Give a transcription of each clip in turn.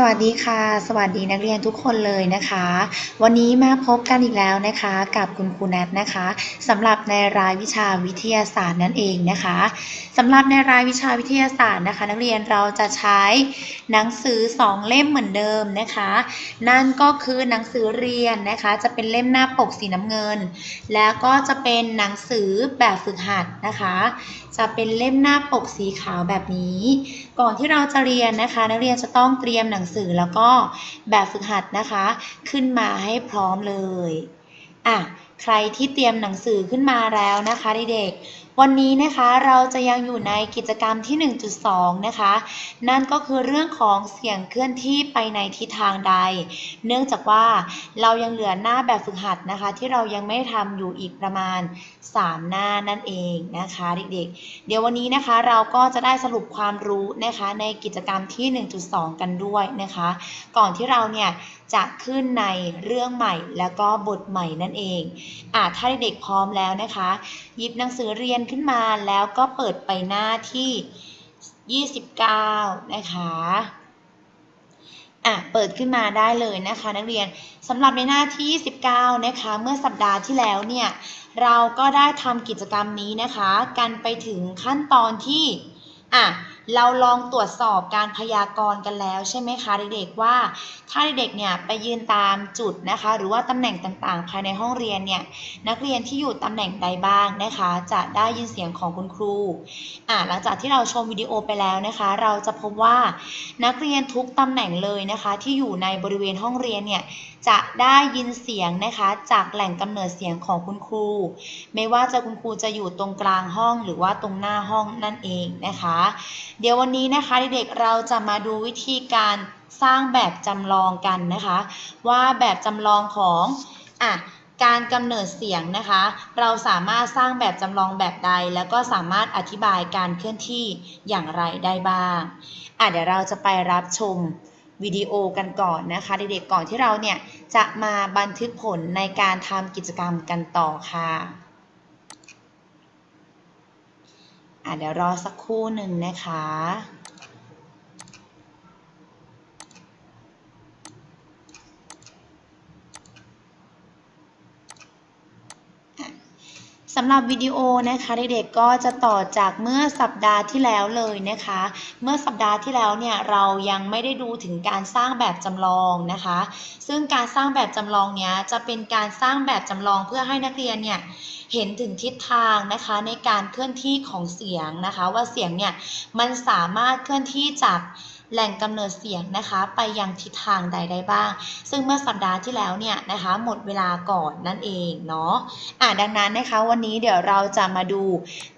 สวัสดีค่ะ สวัสดีนักเรียนทุกคนเลยนะคะ วันนี้มาพบกันอีกแล้วนะคะ กับคุณครูแนทนะคะสำหรับในรายวิชาวิทยาศาสตร์นั่นเองนะคะสำหรับในรายวิชาวิทยาศาสตร์นะคะ นักเรียนเราจะใช้หนังสือ 2 เล่มเหมือนเดิมนะคะ นั่นก็คือหนังสือเรียนนะคะ จะเป็นเล่มหน้าปกสีน้ำเงิน แล้วก็จะเป็นหนังสือแบบฝึกหัดนะคะจะเป็นเล่มหน้าปกสีขาวแบบนี้ ก่อนที่เราจะเรียนนะคะ นักเรียนจะต้องเตรียมหนังสือแล้วก็แบบฝึกหัดนะคะ ขึ้นมาให้พร้อมเลยอะ ใครที่เตรียมหนังสือขึ้นมาแล้วนะคะเด็กๆ วันนี้นะคะเราจะยังอยู่ในกิจกรรมที่ 1.2 นะคะ นั่นก็คือเรื่องของเสียงเคลื่อนที่ไปในทิศทางใด เนื่องจากว่าเรายังเหลือหน้าแบบฝึกหัดนะคะ ที่เรายังไม่ทำอยู่อีกประมาณ 3 หน้านั่นเองนะคะเด็กๆ เดี๋ยววันนี้นะคะเราก็จะได้สรุปความรู้นะคะในกิจกรรมที่ 1.2 กันด้วยนะคะ ก่อนที่เราเนี่ยจะขึ้นในเรื่องใหม่แล้วก็บทใหม่นั่นเองอะถ้าเด็กๆพร้อมแล้วนะคะ หยิบหนังสือเรียนขึ้นมาแล้วก็เปิดไปหน้าที่ 29 นะคะอะเปิดขึ้นมาได้เลยนะคะ นักเรียนสำหรับในหน้าที่ 29 นะคะ เมื่อสัปดาห์ที่แล้วเนี่ย เราก็ได้ทำกิจกรรมนี้นะคะ กันไปถึงขั้นตอนที่อะ เราลองตรวจสอบการพยากรณ์กันแล้วใช่ไหมคะเด็กๆว่า ถ้าเด็กๆเนี่ยไปยืนตามจุดนะคะ หรือว่าตำแหน่งต่างๆ ภายในห้องเรียนเนี่ยนักเรียนที่อยู่ตำแหน่งใดบ้างนะคะ จะได้ยินเสียงของคุณครูอะหลังจากที่เราชมวิดีโอไปแล้วนะคะ เราจะพบว่านักเรียนทุกตำแหน่งเลยนะคะ ที่อยู่ในบริเวณห้องเรียนเนี่ยจะได้ยินเสียงนะคะ จากแหล่งกำเนิดเสียงของคุณครู ไม่ว่าจะคุณครูจะอยู่ตรงกลางห้องหรือว่าตรงหน้าห้องนั่นเองนะคะ เดี๋ยววันนี้นะคะเด็กๆเราจะมาดูวิธีการสร้างแบบจำลองกันนะคะ ว่าแบบจำลองของอะการกำเนิดเสียงนะคะ เราสามารถสร้างแบบจำลองแบบใด แล้วก็สามารถอธิบายการเคลื่อนที่อย่างไรได้บ้าง อะเดี๋ยวเราจะไปรับชม วิดีโอกันก่อนนะคะ เด็กๆก่อนที่เราเนี่ยจะมาบันทึกผลในการทำกิจกรรมกันต่อค่ะอะเดี๋ยวรอสักครู่หนึ่งนะคะ สำหรับวิดีโอนะคะเด็กๆก็จะต่อจากเมื่อสัปดาห์ที่แล้วเลยนะคะ เมื่อสัปดาห์ที่แล้วเนี่ยเรายังไม่ได้ดูถึงการสร้างแบบจำลองนะคะ ซึ่งการสร้างแบบจำลองเนี้ยจะเป็นการสร้างแบบจำลองเพื่อให้นักเรียนเนี่ยเห็นถึงทิศทางนะคะในการเคลื่อนที่ของเสียงนะคะ ว่าเสียงเนี่ยมันสามารถเคลื่อนที่จาก แหล่งกำเนิดเสียงนะคะไปยังทิศทางใดได้บ้าง ซึ่งเมื่อสัปดาห์ที่แล้วเนี่ยนะคะหมดเวลาก่อนนั่นเองเนาะอะดังนั้นนะคะวันนี้เดี๋ยวเราจะมาดู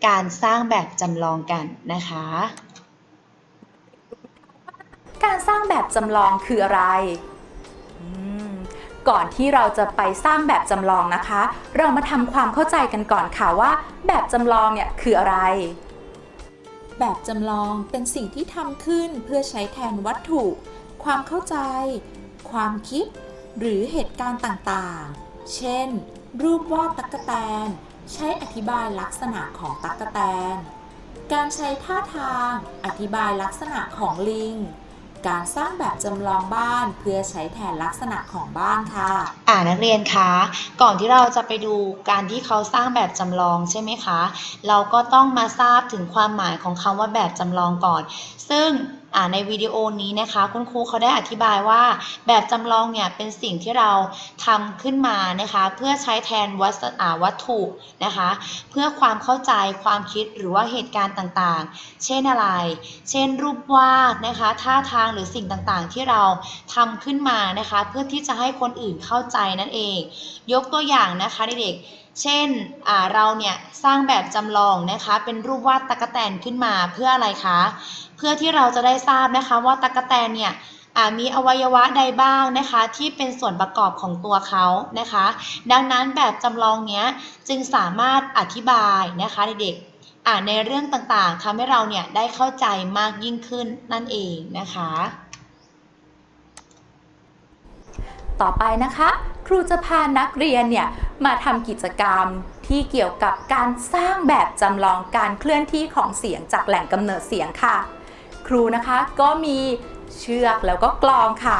การสร้างแบบจำลองกันนะคะ การสร้างแบบจำลองคืออะไรก่อนที่เราจะไปสร้างแบบจำลองนะคะ เรามาทำความเข้าใจกันก่อนค่ะว่า แบบจำลองเนี่ยคืออะไร แบบจำลองเป็นสิ่งที่ทำขึ้นเพื่อใช้แทนวัตถุ ความเข้าใจ ความคิด หรือเหตุการณ์ต่างๆ เช่น รูปวาดตั๊กแตน ใช้อธิบายลักษณะของตั๊กแตน การใช้ท่าทาง อธิบายลักษณะของลิง การสร้างแบบจำลองบ้านเพื่อใช้แทนลักษณะของบ้านค่ะ อ่านักเรียนคะก่อนที่เราจะไปดูการที่เขาสร้างแบบจำลองใช่ไหมคะ เราก็ต้องมาทราบถึงความหมายของคำว่าแบบจำลองก่อน ซึ่ง ในวิดีโอนี้นะคะคุณครูเขาได้อธิบายว่า แบบจำลองเนี่ยเป็นสิ่งที่เราทำขึ้นมานะคะเพื่อใช้แทนวัสวัตถุนะคะ เพื่อความเข้าใจความคิดหรือว่าเหตุการณ์ต่างๆ เช่นอะไร เช่นรูปวาดนะคะท่าทางหรือสิ่งต่างๆ ที่เราทำขึ้นมานะคะ เพื่อที่จะให้คนอื่นเข้าใจนั่นเอง ยกตัวอย่างนะคะเด็กๆ เช่นเราเนี่ยสร้างแบบจำลองนะคะเป็นรูปวาดตะกแตนขึ้นมาเพื่ออะไรคะ เพื่อที่เราจะได้ทราบนะคะว่าตะกแตนเนี่ยมีอวัยวะใดบ้างนะคะที่เป็นส่วนประกอบของตัวเขานะคะ ดังนั้นแบบจำลองเนี้ยจึงสามารถอธิบายนะคะเด็กๆในเรื่องต่างๆทำให้เราเนี่ยได้เข้าใจมากยิ่งขึ้นนั่นเองนะคะ ต่อไปนะคะ รูจะพานักเรียนเนี่ยมาทำกิจกรรมที่เกี่ยวกับการสร้างแบบจำลองการเคลื่อนที่ของเสียงจากแหล่งกำเนิดเสียงค่ะ ครูนะคะก็มีเชือกแล้วก็กลองค่ะ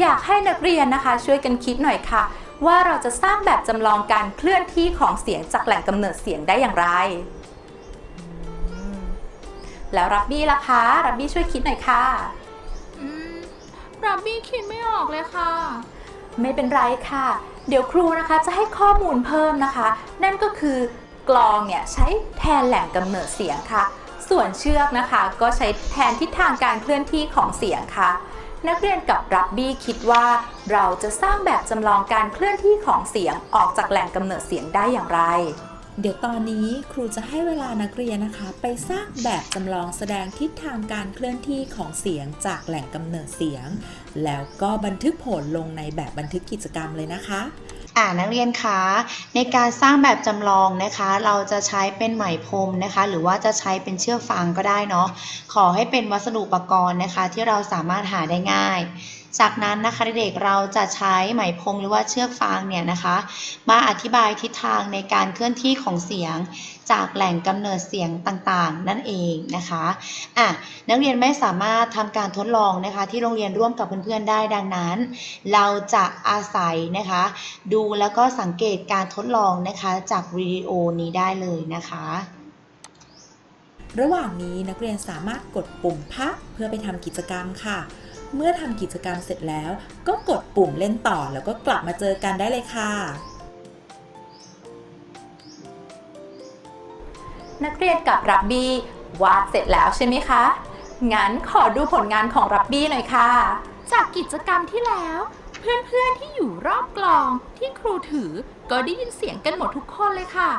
อยากให้นักเรียนนะคะช่วยกันคิดหน่อยค่ะ ว่าเราจะสร้างแบบจำลองการเคลื่อนที่ของเสียงจากแหล่งกำเนิดเสียงได้อย่างไร แล้วรับบี้ล่ะคะรับบี้ช่วยคิดหน่อยค่ะรับบี้คิดไม่ออกเลยค่ะ ไม่เป็นไรค่ะ เดี๋ยวครูนะคะจะให้ข้อมูลเพิ่มนะคะ นั่นก็คือกลองเนี่ยใช้แทนแหล่งกำเนิดเสียงค่ะ ส่วนเชือกนะคะ ก็ใช้แทนทิศทางการเคลื่อนที่ของเสียงค่ะ นักเรียนกับรับบี้คิดว่า เราจะสร้างแบบจำลองการเคลื่อนที่ของเสียงออกจากแหล่งกำเนิดเสียงได้อย่างไร เดี๋ยวตอนนี้ครูจะให้เวลานักเรียนนะคะ ไปสร้างแบบจำลองแสดงทิศทางการเคลื่อนที่ของเสียงจากแหล่งกำเนิดเสียง แล้วก็บันทึกผลลงในแบบบันทึกกิจกรรมเลยนะคะอ่านักเรียนคะในการสร้างแบบจำลองนะคะ เราจะใช้เป็นไหมพรมนะคะ หรือว่าจะใช้เป็นเชือกฟางก็ได้เนาะขอให้เป็นวัสดุอุปกรณ์นะคะ ที่เราสามารถหาได้ง่าย จากนั้นนะคะเด็กๆเราจะใช้ไหมพรมหรือว่าเชือกฟางเนี่ยนะคะ มาอธิบายทิศทางในการเคลื่อนที่ของเสียง จากแหล่งกำเนิดเสียงต่างๆ นั่นเองนะคะอะนักเรียนไม่สามารถทำการทดลองนะคะ ที่โรงเรียนร่วมกับเพื่อนๆได้ดังนั้น เราจะอาศัยนะคะ ดูแล้วก็สังเกตการทดลองนะคะจากวิดีโอนี้ได้เลยนะคะระหว่างนี้นักเรียนสามารถกดปุ่มพักเพื่อไปทำกิจกรรมค่ะ เมื่อทำกิจกรรมเสร็จแล้ว ก็กดปุ่มเล่นต่อแล้วก็กลับมาเจอกันได้เลยค่ะ นักเรียนกับรับบี้วาดเสร็จแล้วใช่ไหมคะ งั้นขอดูผลงานของรับบี้หน่อยค่ะ จากกิจกรรมที่แล้ว เพื่อนๆที่อยู่รอบกลองที่ครูถือก็ได้ยินเสียงกันหมดทุกคนเลยค่ะ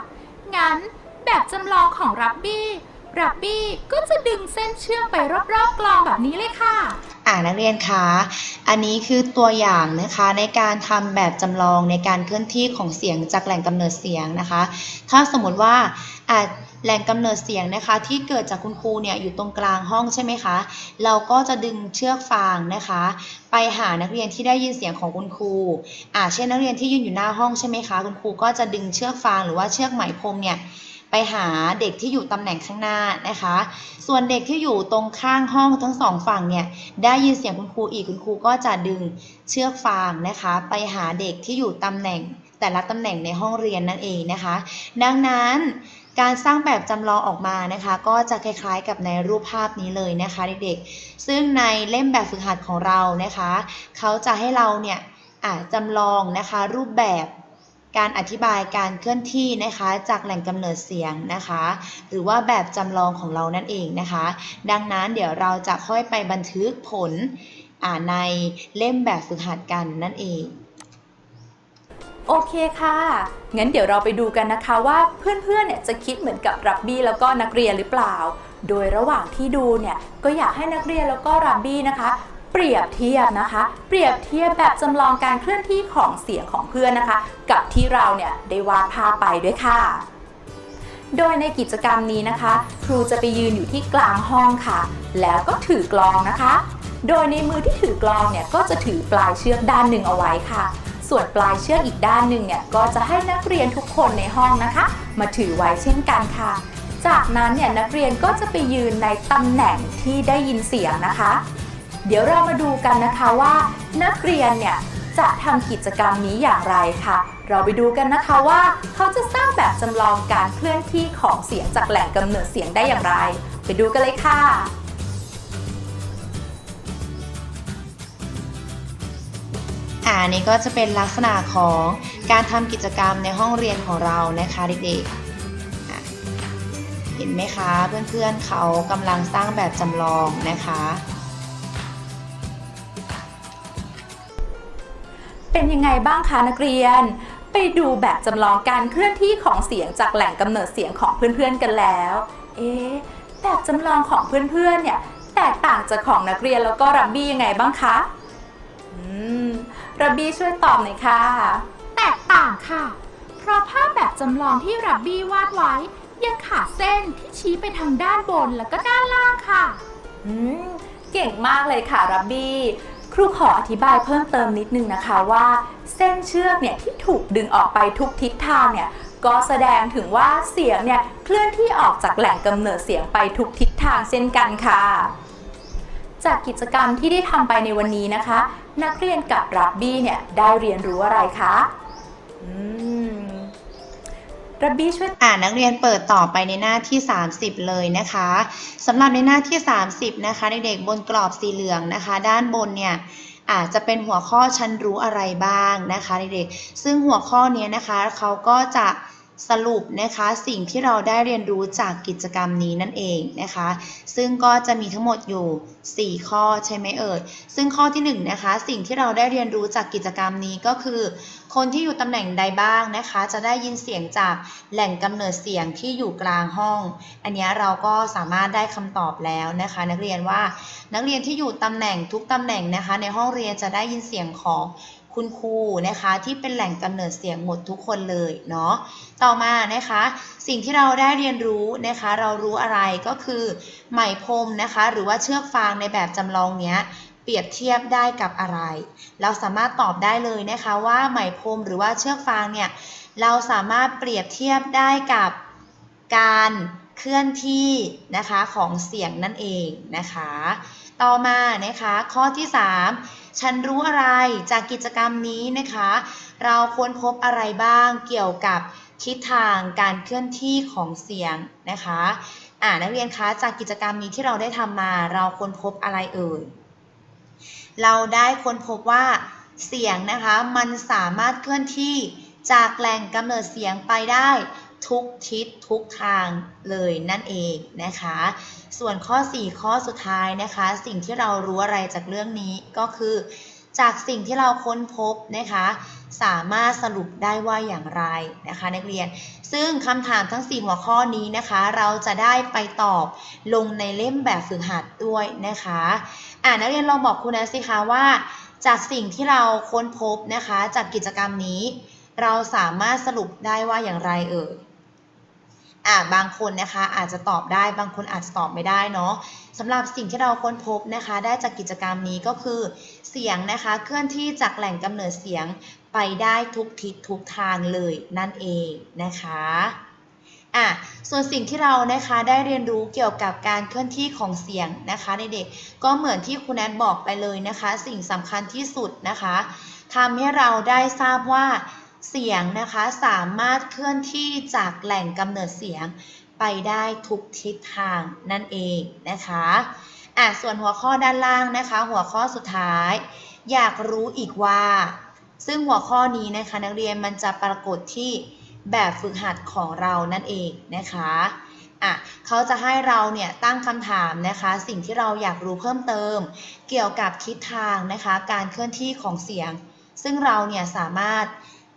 งั้นแบบจำลองของรับบี้ รับบี้ก็จะดึงเส้นเชือกไปรอบๆกลองแบบนี้เลยค่ะ อ่านักเรียนคะอันนี้คือตัวอย่างนะคะในการทำแบบจำลองในการเคลื่อนที่ของเสียงจากแหล่งกำเนิดเสียงนะคะ ถ้าสมมติว่าอ่าแหล่งกำเนิดเสียงนะคะ ที่เกิดจากคุณครูเนี่ยอยู่ตรงกลางห้องใช่ไหมคะ เราก็จะดึงเชือกฟางนะคะ ไปหานักเรียนที่ได้ยินเสียงของคุณครูอ่าเช่นนักเรียนที่ยืนอยู่หน้าห้องใช่ไหมคะ คุณครูก็จะดึงเชือกฟางหรือว่าเชือกไหมพรมเนี่ย ไปหาเด็กที่อยู่ตำแหน่งข้างหน้านะคะ ส่วนเด็กที่อยู่ตรงข้างห้องทั้งสองฝั่งเนี่ย ได้ยินเสียงคุณครูอีกคุณครูก็จะดึงเชือกฟางนะคะ ไปหาเด็กที่อยู่ตำแหน่งแต่ละตำแหน่งในห้องเรียนนั่นเองนะคะ ดังนั้นการสร้างแบบจำลองออกมานะคะ ก็จะคล้ายๆกับในรูปภาพนี้เลยนะคะเด็กๆ ซึ่งในเล่มแบบฝึกหัดของเรานะคะ เขาจะให้เราเนี่ยจำลองนะคะรูปแบบ การอธิบายการเคลื่อนที่นะคะจากแหล่งกำเนิดเสียงนะคะ หรือว่าแบบจำลองของเรานั่นเองนะคะ ดังนั้นเดี๋ยวเราจะค่อยไปบันทึกผลในเล่มแบบฝึกหัดกันนั่นเองโอเคค่ะ งั้นเดี๋ยวเราไปดูกันนะคะว่าเพื่อนๆ เนี่ยจะคิดเหมือนกับรับบี้แล้วก็นักเรียนหรือเปล่า โดยระหว่างที่ดูเนี่ยก็อยากให้นักเรียนแล้วก็รับบี้นะคะ เปรียบเทียบนะคะ เปรียบเทียบแบบจำลองการเคลื่อนที่ของเสียงของเพื่อนนะคะ กับที่เราเนี่ยได้วาดภาพไปด้วยค่ะ โดยในกิจกรรมนี้นะคะ ครูจะไปยืนอยู่ที่กลางห้องค่ะ แล้วก็ถือกลองนะคะ โดยในมือที่ถือกลองเนี่ยก็จะถือปลายเชือกด้านหนึ่งเอาไว้ค่ะ ส่วนปลายเชือกอีกด้านหนึ่งเนี่ยก็จะให้นักเรียนทุกคนในห้องนะคะ มาถือไว้เช่นกันค่ะ จากนั้นเนี่ยนักเรียนก็จะไปยืนในตำแหน่งที่ได้ยินเสียงนะคะ เดี๋ยวเรามาดูกันนะคะว่า นักเรียนเนี่ยจะทำกิจกรรมนี้อย่างไรค่ะ เราไปดูกันนะคะว่า เขาจะสร้างแบบจำลองการเคลื่อนที่ของเสียงจากแหล่งกำเนิดเสียงได้อย่างไร ไปดูกันเลยค่ะอันนี้ก็จะเป็นลักษณะของการทำกิจกรรมในห้องเรียนของเรานะคะเด็กๆ เห็นไหมคะเพื่อนๆเขากำลังสร้างแบบจำลองนะคะ เป็นยังไงบ้างคะนักเรียน ไปดูแบบจำลองการเคลื่อนที่ของเสียงจากแหล่งกำเนิดเสียงของเพื่อนๆกันแล้ว เอ๊ะแบบจำลองของเพื่อนๆเนี่ยแตกต่างจากของนักเรียนแล้วก็รับบี้ยังไงบ้างคะอืมรับบี้ช่วยตอบหน่อยค่ะ แตกต่างค่ะ เพราะภาพแบบจำลองที่รับบี้วาดไว้ ยังขาดเส้นที่ชี้ไปทางด้านบนแล้วก็ด้านล่างค่ะ อืมเก่งมากเลยค่ะรับบี้ ครูขออธิบายเพิ่มเติมนิดนึงนะคะว่า เส้นเชือกเนี่ยที่ถูกดึงออกไปทุกทิศทางเนี่ยก็แสดงถึงว่าเสียงเนี่ยเคลื่อนที่ออกจากแหล่งกำเนิดเสียงไปทุกทิศทางเช่นกันค่ะ จากกิจกรรมที่ได้ทำไปในวันนี้นะคะ นักเรียนกับรับบี้เนี่ยได้เรียนรู้อะไรคะอืม รับบี้ช่วยอ่านักเรียนเปิดต่อไปในหน้าที่ 30 เลยนะคะสำหรับในหน้าที่ 30 นะคะเด็กๆบนกรอบสีเหลืองนะคะ ด้านบนเนี่ยอาจจะเป็นหัวข้อฉันรู้อะไรบ้างนะคะเด็กๆซึ่งหัวข้อนี้นะคะเขาก็จะ สรุปนะคะสิ่งที่เราได้เรียนรู้จากกิจกรรมนี้นั่นเองนะคะ ซึ่งก็จะมีทั้งหมดอยู่ 4 ข้อใช่ไหมเอ่ยซึ่งข้อที่1นงนะคะสิ่งที่เราได้เรียนรู้จากกิจกรรมนี้ก็คือ คนที่อยู่ตำแหน่งใดบ้างนะคะ จะได้ยินเสียงจากแหล่งกำเนิดเสียงที่อยู่กลางห้อง อันนี้เราก็สามารถได้คำตอบแล้วนะคะ นักเรียนว่านักเรียนที่อยู่ตำแหน่งทุกตำแหน่งนะคะ ในห้องเรียนจะได้ยินเสียงของ คุณครูนะคะที่เป็นแหล่งกำเนิดเสียงหมดทุกคนเลยเนาะต่อมานะคะสิ่งที่เราได้เรียนรู้นะคะเรารู้อะไรก็คือไหมพรมนะคะหรือว่าเชือกฟางในแบบจำลองเนี้ยเปรียบเทียบได้กับอะไร เราสามารถตอบได้เลยนะคะว่าไหมพรมหรือว่าเชือกฟางเนี่ยเราสามารถเปรียบเทียบได้กับการเคลื่อนที่นะคะของเสียงนั่นเองนะคะ ต่อมานะคะข้อที่ 3 ฉันรู้อะไรจากกิจกรรมนี้นะคะ เราค้นพบอะไรบ้างเกี่ยวกับทิศทางการเคลื่อนที่ของเสียงนะคะอ่านักเรียนคะจากกิจกรรมนี้ที่เราได้ทำมาเราค้นพบอะไรเอ่ยเราได้ค้นพบว่าเสียงนะคะ มันสามารถเคลื่อนที่จากแหล่งกำเนิดเสียงไปได้ ทุกทิศทุกทางเลยนั่นเองนะคะ ส่วนข้อ 4 ข้อสุดท้ายนะคะ สิ่งที่เรารู้อะไรจากเรื่องนี้ก็คือ จากสิ่งที่เราค้นพบนะคะ สามารถสรุปได้ว่าอย่างไรนะคะ นักเรียน ซึ่งคำถามทั้ง 4 หัวข้อนี้นะคะ เราจะได้ไปตอบลงในเล่มแบบฝึกหัดด้วยนะคะอ่านักเรียนลองบอกครูนะสิคะว่า จากสิ่งที่เราค้นพบนะคะ จากกิจกรรมนี้เราสามารถสรุปได้ว่าอย่างไรเอ่ย อ่าบางคนนะคะอาจจะตอบได้บางคนอาจจะตอบไม่ได้เนาะสำหรับสิ่งที่เราค้นพบนะคะ ได้จากกิจกรรมนี้ก็คือเสียงนะคะ เคลื่อนที่จากแหล่งกำเนิดเสียงไปได้ทุกทิศทุกทางเลยนั่นเองนะคะอะส่วนสิ่งที่เรานะคะได้เรียนรู้เกี่ยวกับการเคลื่อนที่ของเสียงนะคะในเด็กก็เหมือนที่คุณแอนบอกไปเลยนะคะ สิ่งสำคัญที่สุดนะคะทำให้เราได้ทราบว่า เสียงนะคะสามารถเคลื่อนที่จากแหล่งกำเนิดเสียงไปได้ทุกทิศทางนั่นเองนะคะอะส่วนหัวข้อด้านล่างนะคะ หัวข้อสุดท้าย อยากรู้อีกว่า ซึ่งหัวข้อนี้นะคะนักเรียนมันจะปรากฏที่แบบฝึกหัดของเรานั่นเองนะคะอะเขาจะให้เราเนี่ยตั้งคำถามนะคะ สิ่งที่เราอยากรู้เพิ่มเติม เกี่ยวกับทิศทางนะคะ การเคลื่อนที่ของเสียง ซึ่งเราเนี่ยสามารถ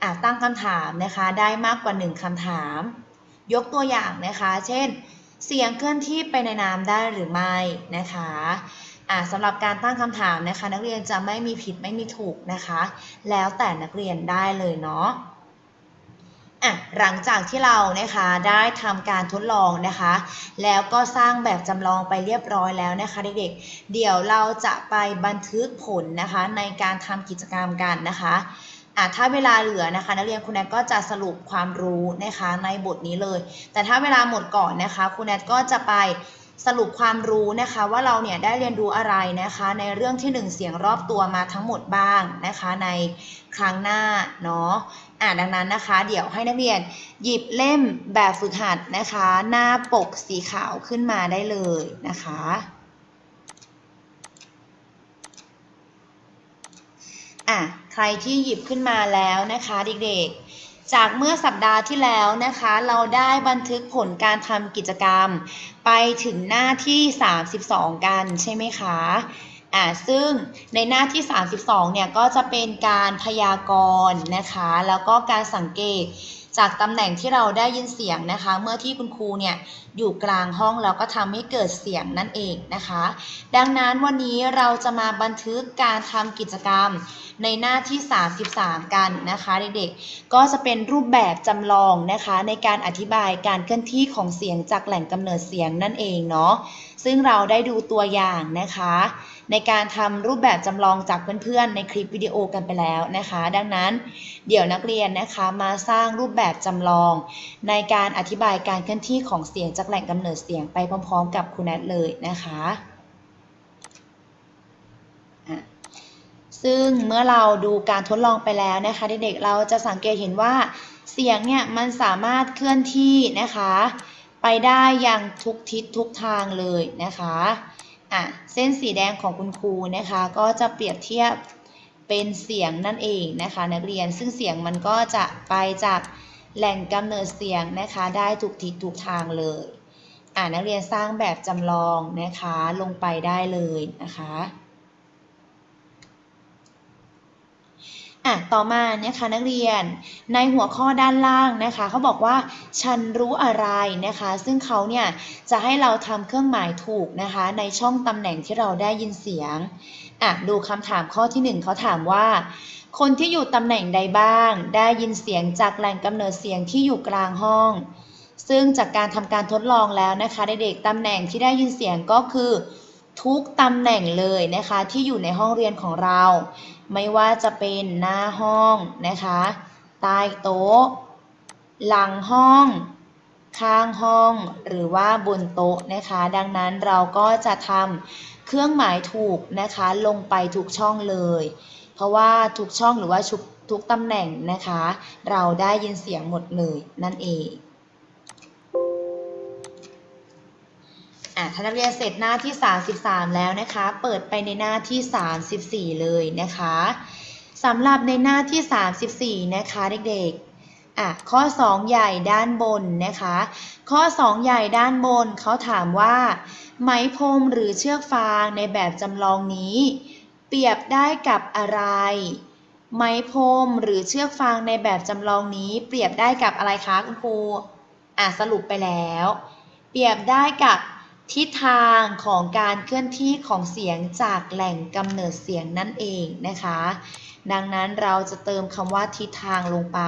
อะตั้งคำถามนะคะได้มากกว่าหนึ่งคำถาม ยกตัวอย่างนะคะ เช่น เสียงเคลื่อนที่ไปในน้ำได้หรือไม่นะคะสำหรับการตั้งคำถามนะคะ นักเรียนจะไม่มีผิดไม่มีถูกนะคะ แล้วแต่นักเรียนได้เลยเนาะอะหลังจากที่เรานะคะได้ทำการทดลองนะคะ แล้วก็สร้างแบบจำลองไปเรียบร้อยแล้วนะคะเด็กๆเดี๋ยวเราจะไปบันทึกผลนะคะในการทำกิจกรรมกันนะคะ ถ้าเวลาเหลือนะคะนักเรียนคุณแนก็จะสรุปความรู้นะคะในบทนี้เลย แต่ถ้าเวลาหมดก่อนนะคะคุณแนก็จะไปสรุปความรู้นะคะว่าเราเนี่ยได้เรียนรู้อะไรนะคะในเรื่องที่หนึ่งเสียงรอบตัวมาทั้งหมดบ้างนะคะในครั้งหน้าเนาะอ่าดังนั้นนะคะ เดี๋ยวให้นักเรียนหยิบเล่มแบบฝึกหัดนะคะ หน้าปกสีขาวขึ้นมาได้เลยนะคะ อะใครที่หยิบขึ้นมาแล้วนะคะเด็กๆ จากเมื่อสัปดาห์ที่แล้วนะคะ เราได้บันทึกผลการทำกิจกรรม ไปถึงหน้าที่ 32 กันใช่ไหมคะอ่าซึ่งในหน้าที่ 32 เนี่ยก็จะเป็นการพยากรณ์นะคะ แล้วก็การสังเกตจากตำแหน่งที่เราได้ยินเสียงนะคะ เมื่อที่คุณครูเนี่ยอยู่กลางห้องแล้วก็ทำให้เกิดเสียงนั่นเองนะคะ ดังนั้นวันนี้เราจะมาบันทึกการทำกิจกรรมในหน้าที่ 33 กันนะคะเด็กๆ ก็จะเป็นรูปแบบจำลองนะคะในการอธิบายการเคลื่อนที่ของเสียงจากแหล่งกำเนิดเสียงนั่นเองเนาะ ซึ่งเราได้ดูตัวอย่างนะคะ ในการทำรูปแบบจำลองจากเพื่อนๆ ในคลิปวิดีโอกันไปแล้วนะคะ ดังนั้นเดี๋ยวนักเรียนนะคะมาสร้างรูปแบบจำลอง ในการอธิบายการเคลื่อนที่ของเสียงจากแหล่งกำเนิดเสียงไปพร้อมๆ กับครูแนทเลยนะคะะซึ่งเมื่อเราดูการทดลองไปแล้วนะคะเด็กๆเราจะสังเกตเห็นว่าเสียงเนี่ยมันสามารถเคลื่อนที่นะคะ ไปได้อย่างทุกทิศทุกทางเลยนะคะอะเส้นสีแดงของคุณครูนะคะ ก็จะเปรียบเทียบเป็นเสียงนั่นเองนะคะ นักเรียนซึ่งเสียงมันก็จะไปจาก แหล่งกำเนิดเสียงนะคะได้ทุกทิศทุกทางเลยอะนักเรียนสร้างแบบจำลองนะคะลงไปได้เลยนะคะอะต่อมานะคะนักเรียนในหัวข้อด้านล่างนะคะเขาบอกว่าฉันรู้อะไรนะคะ ซึ่งเขาเนี่ยจะให้เราทำเครื่องหมายถูกนะคะ ในช่องตำแหน่งที่เราได้ยินเสียงอะดูคำถามข้อที่หนึ่งเขาถามว่า คนที่อยู่ตำแหน่งใดบ้าง ได้ยินเสียงจากแหล่งกำเนิดเสียงที่อยู่กลางห้อง ซึ่งจากการทำการทดลองแล้วนะคะเด็กๆตำแหน่งที่ได้ยินเสียงก็คือ ทุกตำแหน่งเลยนะคะ ที่อยู่ในห้องเรียนของเรา ไม่ว่าจะเป็นหน้าห้องนะคะใต้โต๊ะ หลังห้อง ข้างห้อง หรือว่าบนโต๊ะนะคะ ดังนั้นเราก็จะทำเครื่องหมายถูกนะคะ ลงไปทุกช่องเลย ราะว่าทุกช่องหรือว่าทุกทุกตำแหน่งนะคะ เราได้ยินเสียงหมดเลยนั่นเองอะถ้านักเรียนเสร็จหน้าที่ 33 แล้วนะคะ เปิดไปในหน้าที่ 34 เลยนะคะสำหรับในหน้าที่ 34 นะคะเด็กๆอะข้อ 2 ใหญ่ด้านบนนะคะ ข้อ 2 ใหญ่ด้านบนเขาถามว่า ไหมพรมหรือเชือกฟางในแบบจำลองนี้ เปรียบได้กับอะไรไหมพรมหรือเชือกฟางในแบบจำลองนี้เปรียบได้กับอะไรคะคุณครูอะสรุปไปแล้ว เปรียบได้กับทิศทางของการเคลื่อนที่ของเสียงจากแหล่งกำเนิดเสียงนั่นเองนะคะ ดังนั้นเราจะเติมคำว่าทิศทางลงไป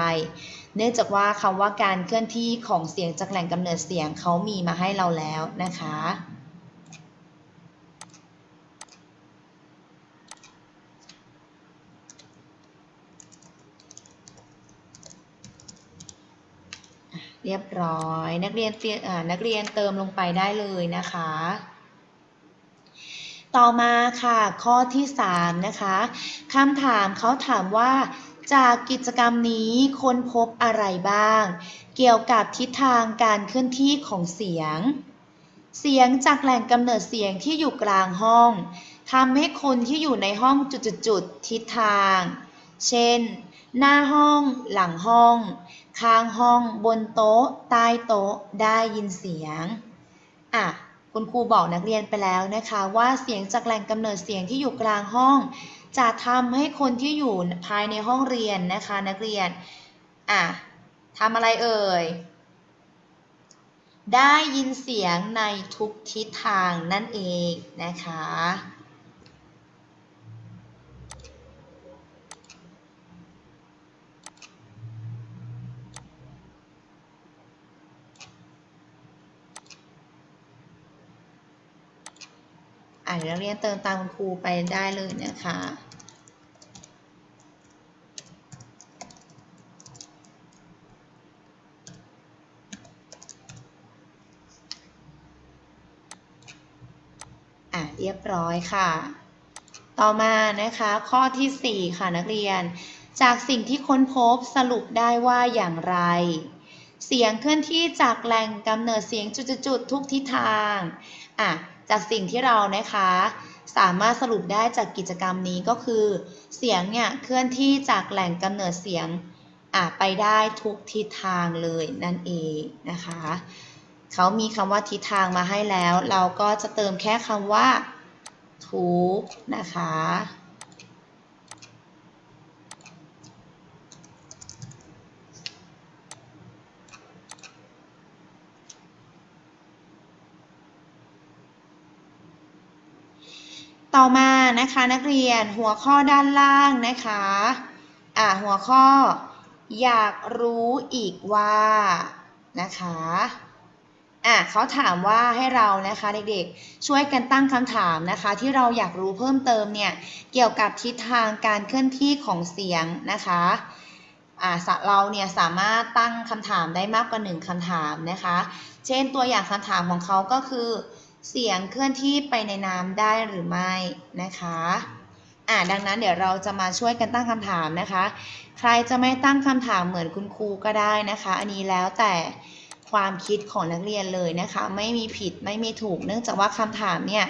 เนื่องจากว่าคำว่าการเคลื่อนที่ของเสียงจากแหล่งกำเนิดเสียงเขามีมาให้เราแล้วนะคะ เรียบร้อย นักเรียนเนักเรียนเติมลงไปได้เลยนะคะ ต่อมาค่ะ ข้อที่ 3 นะคะคำถามเขาถามว่าจากกิจกรรมนี้ค้นพบอะไรบ้าง เกี่ยวกับทิศทางการเคลื่อนที่ของเสียง เสียงจากแหล่งกำเนิดเสียงที่อยู่กลางห้องทำให้คนที่อยู่ในห้องจุดๆทิศทาง เช่น หน้าห้อง หลังห้อง ข้างห้องบนโต๊ะ ใต้โต๊ะ ได้ยินเสียง อะ คุณครูบอกนักเรียนไปแล้วนะคะ ว่าเสียงจากแหล่งกำเนิดเสียงที่อยู่กลางห้อง จะทำให้คนที่อยู่ภายในห้องเรียนนะคะ นักเรียน อะทำอะไรเอ่ย ได้ยินเสียงในทุกทิศทางนั่นเองนะคะ อานนักเรียนเติมตามคุณครูไปได้เลยนะคะ อะเรียบร้อยค่ะ ต่อมานะคะข้อทีสี่4 ค่ะนักเรียน จากสิ่งที่ค้นพบสรุปได้ว่าอย่างไร เสียงเคลื่อนที่จากแหล่งกำเนิดเสียงจุดๆทุกทิศทางอะจากสิ่งที่เรานะคะ สามารถสรุปได้จากกิจกรรมนี้ก็คือ เสียงเนี่ยเคลื่อนที่จากแหล่งกำเนิดเสียงอะไปได้ทุกทิศทางเลยนั่นเองนะคะเขามีคำว่าทิศทางมาให้แล้ว เราก็จะเติมแค่คำว่าทุกนะคะ ต่อมานะคะนักเรียนหัวข้อด้านล่างนะคะอ่าหัวข้ออยากรู้อีกว่านะคะอะเขาถามว่าให้เรานะคะเด็กๆช่วยกันตั้งคำถามนะคะ ที่เราอยากรู้เพิ่มเติมเนี่ยเกี่ยวกับทิศทางการเคลื่อนที่ของเสียงนะคะอ่าเราเนี่ยสามารถตั้งคำถามได้มากกว่าหนึ่งคำถามนะคะ เช่นตัวอย่างคำถามของเขาก็คือ เสียงเคลื่อนที่ไปในน้ำได้หรือไม่นะคะอ่าดังนั้นเดี๋ยวเราจะมาช่วยกันตั้งคำถามนะคะ ใครจะไม่ตั้งคำถามเหมือนคุณครูก็ได้นะคะ อันนี้แล้วแต่ความคิดของนักเรียนเลยนะคะ ไม่มีผิดไม่มีถูก เนื่องจากว่าคำถามเนี่ย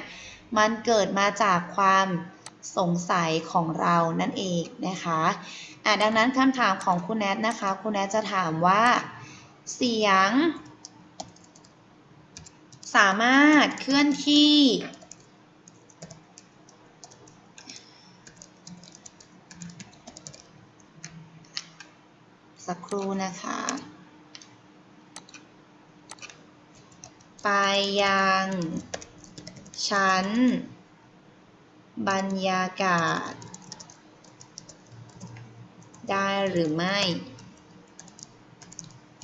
มันเกิดมาจากความสงสัยของเรานั่นเองนะคะอ่าดังนั้นคำถามของคุณแนทนะคะ คุณแนทจะถามว่า เสียง สามารถเคลื่อนที่ สักครู่นะคะ ไปยังชั้น บรรยากาศ ได้หรือไม่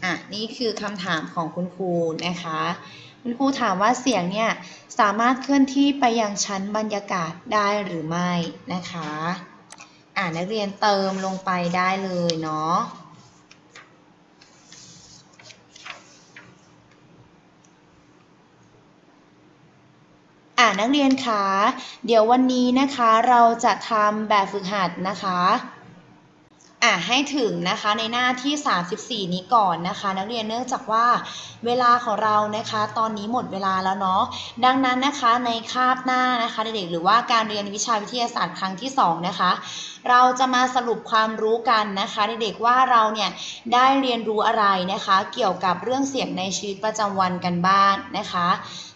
อะ นี่คือคำถามของคุณครูนะคะ คุณครูถามว่าเสียงเนี่ยสามารถเคลื่อนที่ไปยังชั้นบรรยากาศได้หรือไม่นะคะอ่านักเรียนเติมลงไปได้เลยเนาะอ่านักเรียนคะเดี๋ยววันนี้นะคะเราจะทำแบบฝึกหัดนะคะ อะให้ถึงนะคะในหน้าที่ 34 นี้ก่อนนะคะ นักเรียนเนื่องจากว่าเวลาของเรานะคะ ตอนนี้หมดเวลาแล้วเนาะดังนั้นนะคะในคาบหน้านะคะเด็กๆหรือว่าการเรียนวิชาวิทยาศาสตร์ครั้งที่ 2 นะคะ เราจะมาสรุปความรู้กันนะคะเด็กๆว่าเราเนี่ยได้เรียนรู้อะไรนะคะ เกี่ยวกับเรื่องเสียงในชีวิตประจำวันกันบ้างนะคะ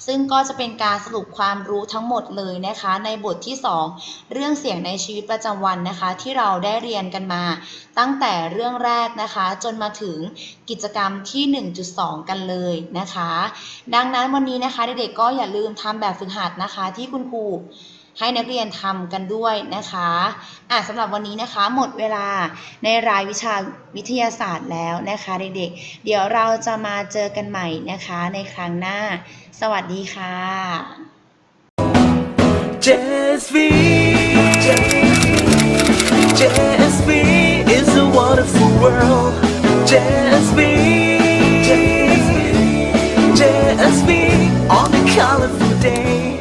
ซึ่งก็จะเป็นการสรุปความรู้ทั้งหมดเลยนะคะ ในบทที่ 2 เรื่องเสียงในชีวิตประจำวันนะคะ ที่เราได้เรียนกันมา ตั้งแต่เรื่องแรกนะคะ จนมาถึงกิจกรรมที่ 1.2 กันเลยนะคะ ดังนั้นวันนี้นะคะเด็กๆก็อย่าลืมทำแบบฝึกหัดนะคะที่คุณครู ให้นักเรียนทำกันด้วยนะคะอะสำหรับวันนี้นะคะหมดเวลาในรายวิชาวิทยาศาสตร์แล้วนะคะเด็กๆ เดี๋ยวเราจะมาเจอกันใหม่นะคะในครั้งหน้า สวัสดีค่ะ JSV JSV is a wonderful world JSV JSV on a colorful day